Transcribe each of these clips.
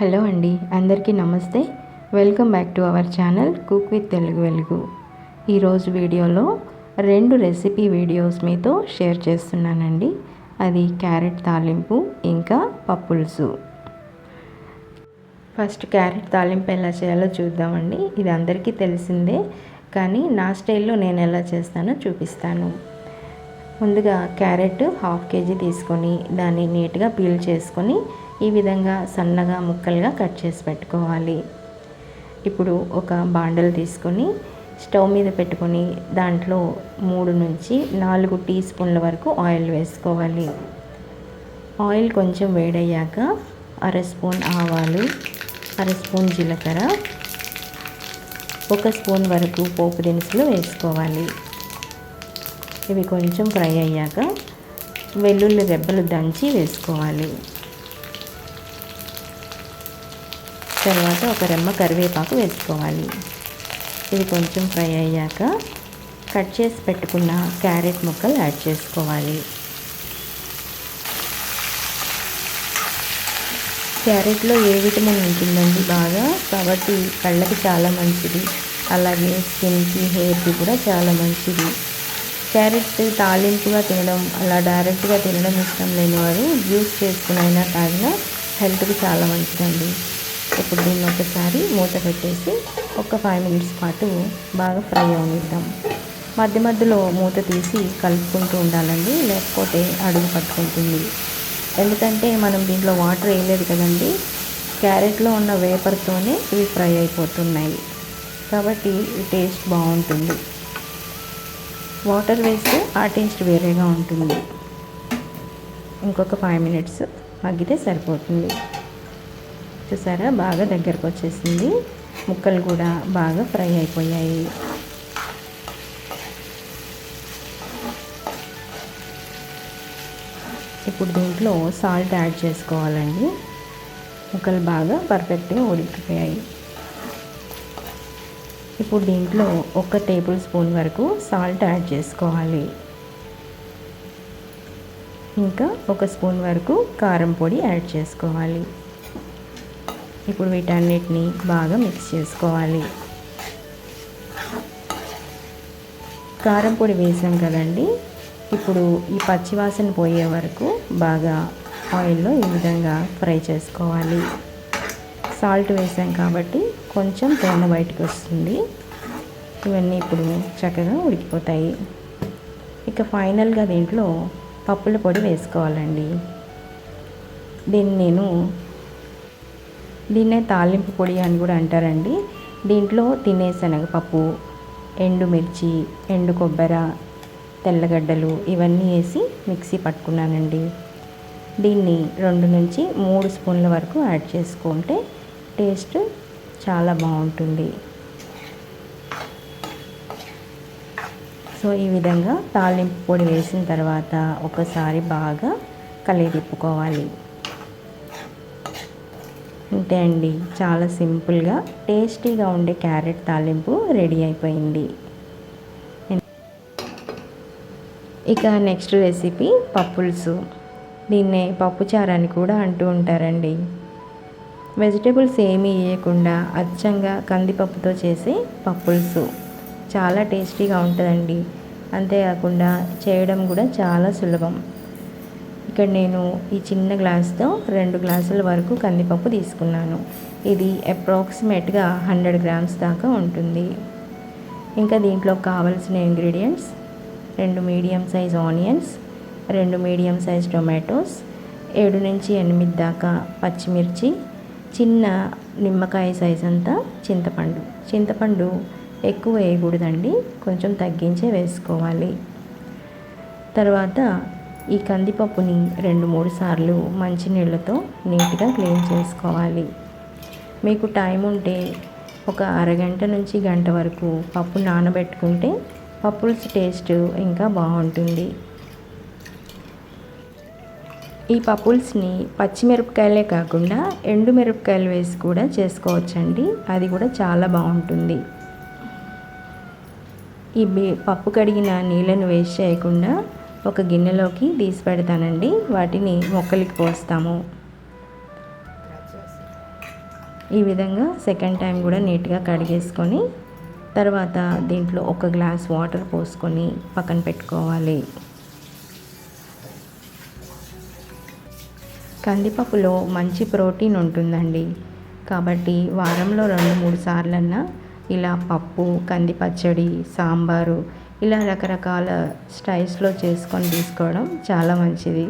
Hello అండి అందరికీ నమస్తే. Welcome back to our channel cook with Telugu Velugu. ఈరోజు వీడియోలో రెండు రెసిపీ వీడియోస్ మీతో షేర్ చేస్తున్నానండి. అది క్యారెట్ తాలింపు ఇంకా పప్పులుసు. ఫస్ట్ క్యారెట్ తాలింపు ఎలా చేయాలో చూద్దామండి. ఇది అందరికీ తెలిసిందే కానీ నా స్టైల్లో నేను ఎలా చేస్తానో చూపిస్తాను. ముందుగా క్యారెట్ హాఫ్ కేజీ తీసుకొని దాన్ని నీట్గా పీల్ చేసుకొని ఈ విధంగా సన్నగా ముక్కలుగా కట్ చేసి పెట్టుకోవాలి. ఇప్పుడు ఒక బాండల్ తీసుకొని స్టవ్ మీద పెట్టుకొని దాంట్లో మూడు నుంచి నాలుగు టీ స్పూన్ల వరకు ఆయిల్ వేసుకోవాలి. ఆయిల్ కొంచెం వేడయ్యాక అర స్పూన్ ఆవాలు అర స్పూన్ జీలకర్ర ఒక స్పూన్ వరకు పోపు దినుసులు వేసుకోవాలి. ఇవి కొంచెం ఫ్రై అయ్యాక వెల్లుల్లి రెబ్బలు దంచి వేసుకోవాలి. తర్వాత ఒక రెమ్మ కరివేపాకు వేసుకోవాలి. ఇది కొంచెం ఫ్రై అయ్యాక కట్ చేసి పెట్టుకున్న క్యారెట్ ముక్కలు యాడ్ చేసుకోవాలి. క్యారెట్లో ఏ విటమిన్ ఉంటుందండి బాగా? కాబట్టి కళ్ళకి చాలా మంచిది. అలాగే స్కిన్కి హెయిర్కి కూడా చాలా మంచిది. క్యారెట్ తాలింపుగా తినడం అలా డైరెక్ట్గా తినడం ఇష్టం లేని వారు జ్యూస్ చేసుకుని అయినా తాగినా హెల్త్కి చాలా మంచిదండి. ఇప్పుడు దీన్ని ఒకసారి మూత పెట్టేసి ఒక ఫైవ్ మినిట్స్ పాటు బాగా ఫ్రై అవనిద్దాం. మధ్య మధ్యలో మూత తీసి కలుపుకుంటూ ఉండాలండి లేకపోతే అడుగు పట్టుకుంటుంది. ఎందుకంటే మనం దీంట్లో వాటర్ వేయలేదు కదండి క్యారెట్లో ఉన్న వేపర్తోనే ఇవి ఫ్రై అయిపోతున్నాయి. కాబట్టి టేస్ట్ బాగుంటుంది. వాటర్ వేస్తే ఆ టేస్ట్ వేరేగా ఉంటుంది. ఇంకొక ఫైవ్ మినిట్స్ మగ్గితే సరిపోతుంది. చూసారా? బాగా దగ్గరకు వచ్చేసింది. ముక్కలు కూడా బాగా ఫ్రై అయిపోయాయి. ఇప్పుడు దీంట్లో సాల్ట్ యాడ్ చేసుకోవాలండి. ముక్కలు బాగా పర్ఫెక్ట్గా ఉడికిపోయాయి. ఇప్పుడు దీంట్లో ఒక టేబుల్ స్పూన్ వరకు సాల్ట్ యాడ్ చేసుకోవాలి. ఇంకా ఒక స్పూన్ వరకు కారం పొడి యాడ్ చేసుకోవాలి. ఇప్పుడు వీటన్నిటిని బాగా మిక్స్ చేసుకోవాలి. కారం పొడి వేసాం కదండి. ఇప్పుడు ఈ పచ్చివాసన పోయే వరకు బాగా ఆయిల్లో ఈ విధంగా ఫ్రై చేసుకోవాలి. సాల్ట్ వేసాం కాబట్టి కొంచెం తేనె బయటకు వస్తుంది. ఇవన్నీ ఇప్పుడు చక్కగా ఉడికిపోతాయి. ఇక ఫైనల్గా దీంట్లో పప్పుల పొడి వేసుకోవాలండి. దీన్ని నేను దీన్నే తాలింపు పొడి అని కూడా అంటారండి. దీంట్లో తినే శనగపప్పు ఎండుమిర్చి ఎండు కొబ్బర తెల్లగడ్డలు ఇవన్నీ వేసి మిక్సీ పట్టుకున్నానండి. దీన్ని రెండు నుంచి మూడు స్పూన్ల వరకు యాడ్ చేసుకుంటే టేస్ట్ చాలా బాగుంటుంది. సో ఈ విధంగా తాలింపు పొడి వేసిన తర్వాత ఒకసారి బాగా కలిదిప్పుకోవాలి అంతే అండి. చాలా సింపుల్గా టేస్టీగా ఉండే క్యారెట్ తాలింపు రెడీ అయిపోయింది. ఇక నెక్స్ట్ రెసిపీ పప్పుల్సు. దీన్నే పప్పుచారు అని కూడా అంటూ ఉంటారండి. వెజిటేబుల్స్ ఏమీ వేయకుండా అచ్చంగా కందిపప్పుతో చేసే పప్పుల్సు. చాలా టేస్టీగా ఉంటుందండి. అంతేకాకుండా చేయడం కూడా చాలా సులభం. ఇక్కడ నేను ఈ చిన్న గ్లాస్తో రెండు గ్లాసుల వరకు కందిపప్పు తీసుకున్నాను. ఇది అప్రాక్సిమేట్గా హండ్రెడ్ గ్రామ్స్ దాకా ఉంటుంది. ఇంకా దీంట్లో కావలసిన ఇంగ్రీడియంట్స్ రెండు మీడియం సైజ్ ఆనియన్స్ రెండు మీడియం సైజ్ టొమాటోస్ ఏడు నుంచి ఎనిమిది దాకా పచ్చిమిర్చి చిన్న నిమ్మకాయ సైజ్ అంతా చింతపండు. చింతపండు ఎక్కువ వేయకూడదండి కొంచెం తగ్గించే వేసుకోవాలి. తర్వాత ఈ కందిపప్పుని రెండు మూడు సార్లు మంచినీళ్ళతో నీట్గా క్లీన్ చేసుకోవాలి. మీకు టైం ఉంటే ఒక అరగంట నుంచి గంట వరకు పప్పు నానబెట్టుకుంటే పప్పుల్స్ టేస్ట్ ఇంకా బాగుంటుంది. ఈ పప్పుల్స్ని పచ్చిమిరపకాయలే కాకుండా ఎండు మిరపకాయలు వేసి కూడా చేసుకోవచ్చండి. అది కూడా చాలా బాగుంటుంది. ఈ పప్పు కడిగిన నీళ్ళను వేస్ట్ చేయకుండా ఒక గిన్నెలోకి తీసి పెడతానండి. వాటిని మొక్కలకి పోస్తాము. ఈ విధంగా సెకండ్ టైం కూడా నీట్గా కడిగేసుకొని తర్వాత దీంట్లో ఒక గ్లాస్ వాటర్ పోసుకొని పక్కన పెట్టుకోవాలి. కందిపప్పులో మంచి ప్రోటీన్ ఉంటుందండి. కాబట్టి వారంలో రెండు మూడు సార్లన్నా ఇలా పప్పు కంది పచ్చడి సాంబారు ఇలా రకరకాల స్టైల్స్లో చేసుకొని తీసుకోవడం చాలా మంచిది.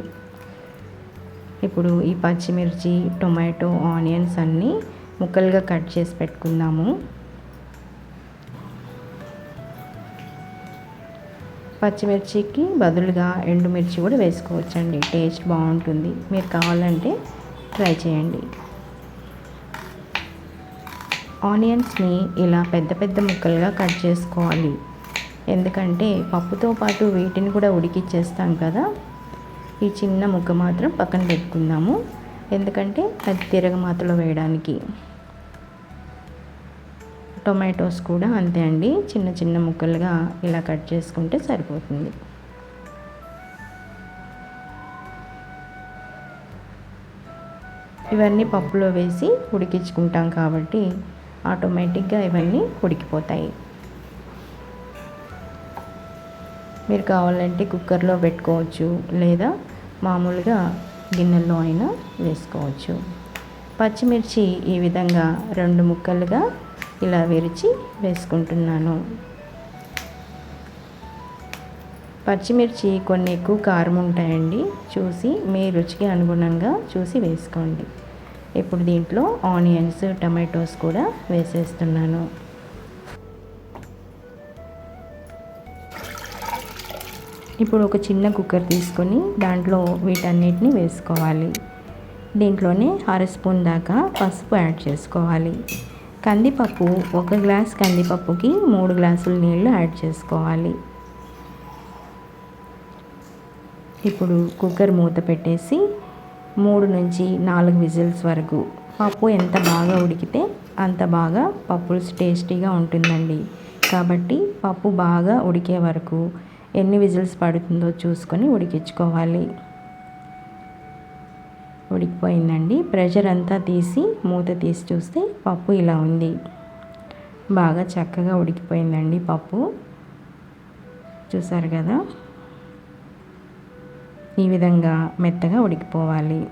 ఇప్పుడు ఈ పచ్చిమిర్చి టొమాటో ఆనియన్స్ అన్నీ ముక్కలుగా కట్ చేసి పెట్టుకుందాము. పచ్చిమిర్చికి బదులుగా ఎండుమిర్చి కూడా వేసుకోవచ్చండి. టేస్ట్ బాగుంటుంది. మీరు కావాలంటే ట్రై చేయండి. ఆనియన్స్ని ఇలా పెద్ద పెద్ద ముక్కలుగా కట్ చేసుకోవాలి. ఎందుకంటే పప్పుతో పాటు వీటిని కూడా ఉడికిచ్చేస్తాం కదా. ఈ చిన్న ముక్క మాత్రం పక్కన పెట్టుకుందాము. ఎందుకంటే అది తిరగమాతలో వేయడానికి. టొమాటోస్ కూడా అంతే అండి. చిన్న చిన్న ముక్కలుగా ఇలా కట్ చేసుకుంటే సరిపోతుంది. ఇవన్నీ పప్పులో వేసి ఉడికించుకుంటాం కాబట్టి ఆటోమేటిక్గా ఇవన్నీ ఉడికిపోతాయి. మీరు కావాలంటే కుక్కర్లో పెట్టుకోవచ్చు లేదా మామూలుగా గిన్నెల్లో అయినా వేసుకోవచ్చు. పచ్చిమిర్చి ఈ విధంగా రెండు ముక్కలుగా ఇలా విరిచి వేసుకుంటున్నాను. పచ్చిమిర్చి కొన్ని ఎక్కువ కారం ఉంటాయండి. చూసి మీ రుచికి అనుగుణంగా చూసి వేసుకోండి. ఇప్పుడు దీంట్లో ఆనియన్స్ టమాటోస్ కూడా వేసేస్తున్నాను. ఇప్పుడు ఒక చిన్న కుక్కర్ తీసుకొని దాంట్లో వీటన్నిటిని వేసుకోవాలి. దీంట్లోనే అర స్పూన్ దాకా పసుపు యాడ్ చేసుకోవాలి. కందిపప్పు ఒక గ్లాస్ కందిపప్పుకి మూడు గ్లాసుల నీళ్ళు యాడ్ చేసుకోవాలి. ఇప్పుడు కుక్కర్ మూత పెట్టేసి మూడు నుంచి నాలుగు విజిల్స్ వరకు పప్పు ఎంత బాగా ఉడికితే అంత బాగా పప్పు టేస్టీగా ఉంటుందండి. కాబట్టి పప్పు బాగా ఉడికే వరకు ఎన్ని విజిల్స్ పడుతుందో చూసుకొని ఉడికించుకోవాలి. ఉడికిపోయిందండి. ప్రెషర్ అంతా తీసి మూత తీసి చూస్తే పప్పు ఇలా ఉంది. బాగా చక్కగా ఉడికిపోయిందండి పప్పు. చూసారు కదా? ఈ విధంగా మెత్తగా ఉడికిపోవాలి.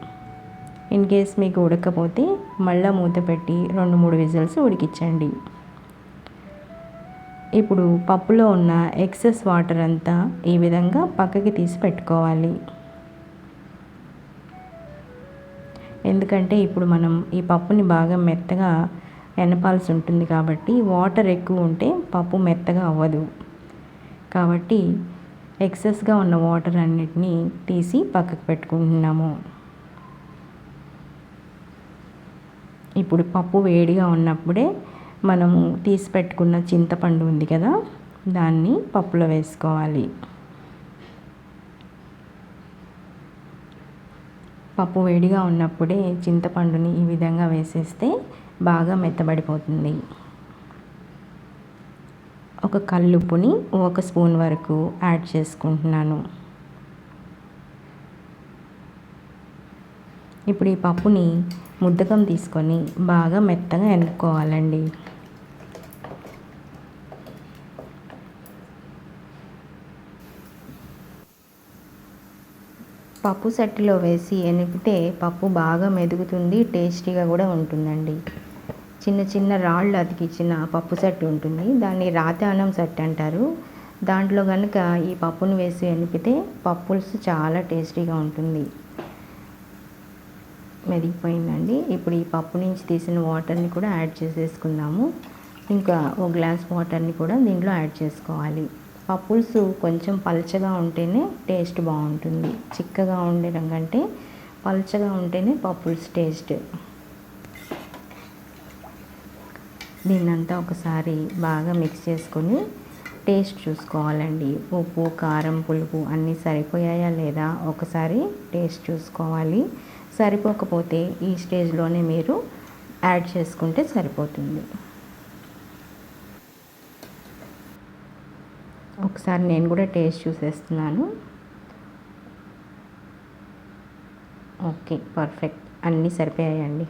ఇన్ కేస్ మీకు ఉడకపోతే మళ్ళీ మూత పెట్టి రెండు మూడు విజిల్స్ ఉడికించండి. ఇప్పుడు పప్పులో ఉన్న ఎక్సెస్ వాటర్ అంతా ఈ విధంగా పక్కకి తీసి పెట్టుకోవాలి. ఎందుకంటే ఇప్పుడు మనం ఈ పప్పుని బాగా మెత్తగా ఎనపాల్సి ఉంటుంది కాబట్టి వాటర్ ఎక్కువ ఉంటే పప్పు మెత్తగా అవ్వదు. కాబట్టి ఎక్సెస్గా ఉన్న వాటర్ అన్నిటినీ తీసి పక్కకు పెట్టుకుంటున్నాము. ఇప్పుడు పప్పు వేడిగా ఉన్నప్పుడే మనము తీసి పెట్టుకున్న చింతపండు ఉంది కదా దాన్ని పప్పులో వేసుకోవాలి. పప్పు వేడిగా ఉన్నప్పుడే చింతపండుని ఈ విధంగా వేసేస్తే బాగా మెత్తబడిపోతుంది. ఒక కల్లుప్పుని ఒక స్పూన్ వరకు యాడ్ చేసుకుంటున్నాను. ఇప్పుడు ఈ పప్పుని ముద్దకం తీసుకొని బాగా మెత్తగా ఎనుక్కోవాలండి. పప్పు సట్టిలో వేసి ఎనిపితే పప్పు బాగా మెదుగుతుంది టేస్టీగా కూడా ఉంటుందండి. చిన్న చిన్న రాళ్ళు అతికిచ్చిన పప్పు సెట్ ఉంటుంది. దాన్ని రాతానం సెట్ అంటారు. దాంట్లో కనుక ఈ పప్పును వేసి ఎనిపితే పప్పులుసు చాలా టేస్టీగా ఉంటుంది. మెదిగిపోయిందండి. ఇప్పుడు ఈ పప్పు నుంచి తీసిన వాటర్ని కూడా యాడ్ చేసేసుకుందాము. ఇంకా ఒక గ్లాస్ వాటర్ని కూడా దీంట్లో యాడ్ చేసుకోవాలి. పప్పులుసు కొంచెం పలచగా ఉంటేనే టేస్ట్ బాగుంటుంది. చిక్కగా ఉండడం కంటే పలచగా ఉంటేనే పప్పుల్స్ టేస్ట్. దీన్నంతా ఒకసారి బాగా మిక్స్ చేసుకొని టేస్ట్ చూసుకోవాలండి. ఉప్పు కారం పులుపు అన్నీ సరిపోయాయా లేదా ఒకసారి టేస్ట్ చూసుకోవాలి. సరిపోకపోతే ఈ స్టేజ్లోనే మీరు యాడ్ చేసుకుంటే సరిపోతుంది. ఒకసారి నేను కూడా టేస్ట్ చూసేస్తున్నాను. Okay perfect. అన్నీ సరిపోయాయండి.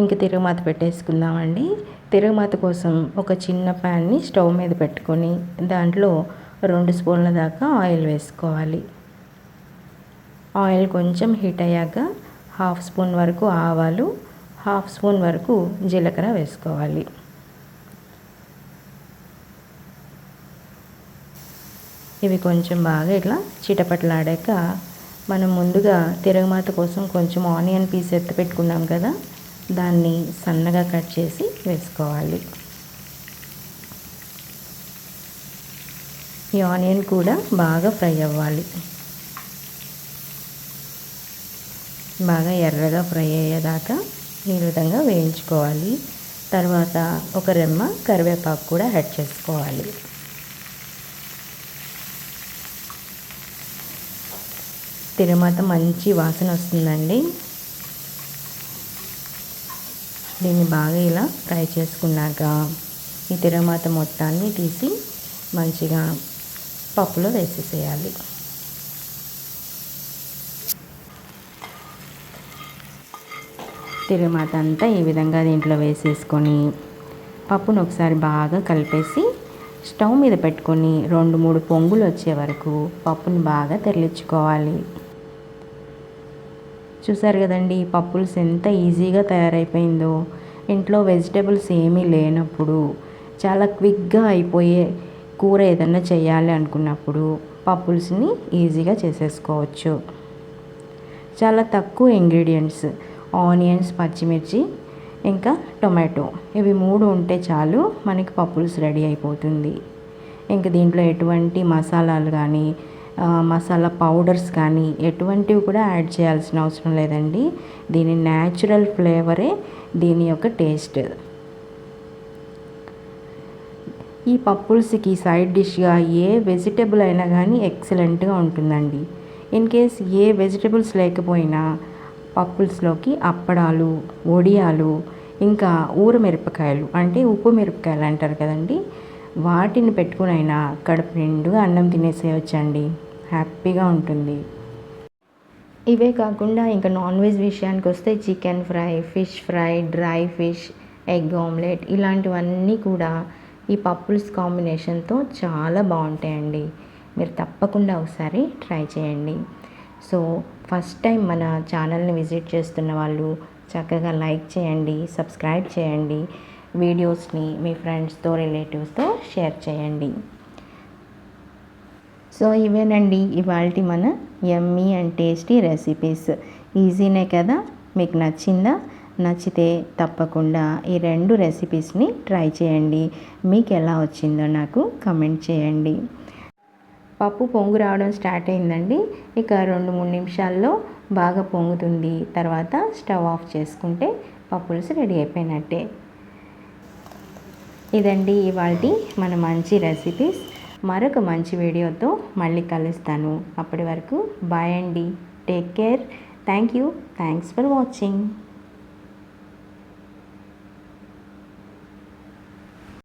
ఇంక తిరుగుమాత పెట్టేసుకుందామండి. తిరుగుమాత కోసం ఒక చిన్న ప్యాన్ని స్టవ్ మీద పెట్టుకొని దాంట్లో రెండు స్పూన్ల దాకా ఆయిల్ వేసుకోవాలి. ఆయిల్ కొంచెం హీట్ అయ్యాక హాఫ్ స్పూన్ వరకు ఆవాలు హాఫ్ స్పూన్ వరకు జీలకర్ర వేసుకోవాలి. ఇవి కొంచెం బాగా ఇట్లా చిటపట్లాడాక మనం ముందుగా తిరగమాత కోసం కొంచెం ఆనియన్ పీస్ ఎత్తి పెట్టుకున్నాం కదా దాన్ని సన్నగా కట్ చేసి వేసుకోవాలి. ఈ ఆనియన్ కూడా బాగా ఫ్రై అవ్వాలి. బాగా ఎర్రగా ఫ్రై అయ్యేదాకా ఈ విధంగా వేయించుకోవాలి. తర్వాత ఒక రెమ్మ కరివేపాకు కూడా యాడ్ చేసుకోవాలి. తిరుమాత మంచి వాసన వస్తుందండి. దీన్ని బాగా ఇలా ఫ్రై చేసుకున్నాక ఈ తిరమాత మొత్తాన్ని తీసి మంచిగా పప్పులో వేసేసేయాలి. తిరుమాత అంతా ఈ విధంగా దీంట్లో వేసేసుకొని పప్పును ఒకసారి బాగా కలిపేసి స్టవ్ మీద పెట్టుకొని రెండు మూడు పొంగులు వచ్చే వరకు పప్పుని బాగా తెరలించుకోవాలి. చూసారు కదండి పప్పుల్స్ ఎంత ఈజీగా తయారైపోయిందో. ఇంట్లో వెజిటేబుల్స్ ఏమీ లేనప్పుడు చాలా క్విక్గా అయిపోయే కూర ఏదన్నా చేయాలి అనుకున్నప్పుడు పప్పుల్స్ని ఈజీగా చేసేసుకోవచ్చు. చాలా తక్కువ ఇంగ్రీడియంట్స్ ఆనియన్స్ పచ్చిమిర్చి ఇంకా టొమాటో. ఇవి మూడు ఉంటే చాలు మనకి పప్పుల్స్ రెడీ అయిపోతుంది. ఇంక దీంట్లో ఎటువంటి మసాలాలు కానీ మసాలా పౌడర్స్ కానీ ఎటువంటివి కూడా యాడ్ చేయాల్సిన అవసరం లేదండి. దీని న్యాచురల్ ఫ్లేవరే దీని యొక్క టేస్ట్ ఈ పప్పుల్స్కి సైడ్ డిష్గా ఏ వెజిటేబుల్ అయినా కానీ ఎక్సలెంట్గా ఉంటుందండి. ఇన్ కేస్ ఏ వెజిటేబుల్స్ లేకపోయినా పప్పుల్స్లోకి అప్పడాలు వడియాలు ఇంకా ఊర మిరపకాయలు అంటే ఉప్పు మిరపకాయలు అంటారు కదండి. వాటిని పెట్టుకునైనా కడుపు నిండుగా అన్నం తినేసేయచ్చండి. హ్యాపీగా ఉంటుంది. ఇవే కాకుండా ఇంకా నాన్ వెజ్ విషయానికి వస్తే chicken fry fish fry dry fish egg omelette ఇలాంటివన్నీ కూడా ఈ పప్పుల్స్ కాంబినేషన్తో చాలా బాగుంటాయండి. మీరు తప్పకుండా ఒకసారి ట్రై చేయండి. సో ఫస్ట్ టైం మన ఛానల్ని విజిట్ చేస్తున్న వాళ్ళు చక్కగా లైక్ చేయండి సబ్స్క్రైబ్ చేయండి వీడియోస్ని మీ ఫ్రెండ్స్తో రిలేటివ్స్తో షేర్ చేయండి. సో ఇవేనండి ఇవాళ మన ఎమ్మీ అండ్ టేస్టీ రెసిపీస్ ఈజీనే కదా? మీకు నచ్చిందా? నచ్చితే తప్పకుండా ఈ రెండు రెసిపీస్ని ట్రై చేయండి. మీకు ఎలా వచ్చిందో నాకు కమెంట్ చేయండి. పప్పు పొంగు రావడం స్టార్ట్ అయిందండి. ఇక రెండు మూడు నిమిషాల్లో బాగా పొంగుతుంది. తర్వాత స్టవ్ ఆఫ్ చేసుకుంటే పప్పులుసు రెడీ అయిపోయినట్టే. ఇదండి ఇవాళ మన మంచి రెసిపీస్ మరొక మంచి వీడియోతో మళ్ళీ కలుస్తాను. అప్పటి వరకు బాయ్ అండి. Take care thank you thanks for watching